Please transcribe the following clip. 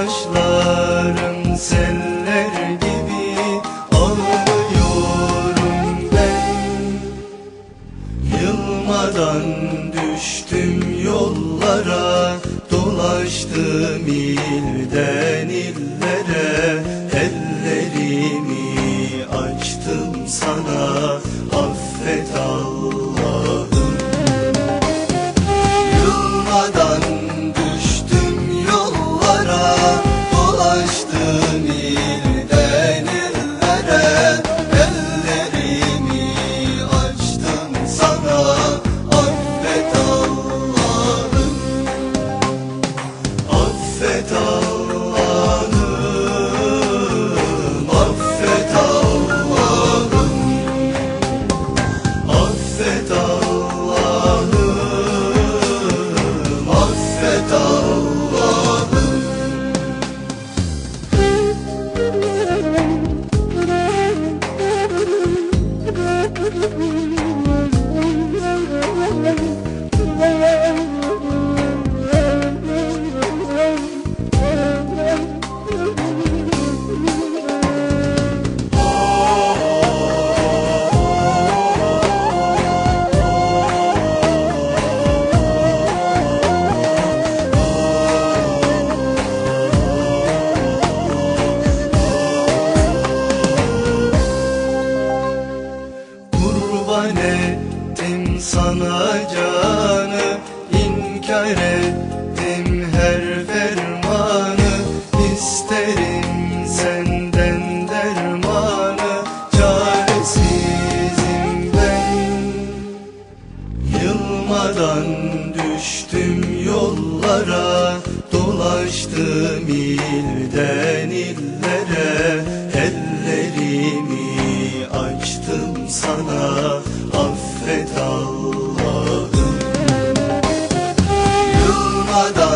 Gözyaşlarım seller gibi Ağlıyorum ben. Yılmadan düştüm yollara Dolaştım ilden illere inkar ettim her fermanı isterim senden dermanı. Çaresizim ben. Yılmadan düştüm yollara Dolaştım ilden Ramazan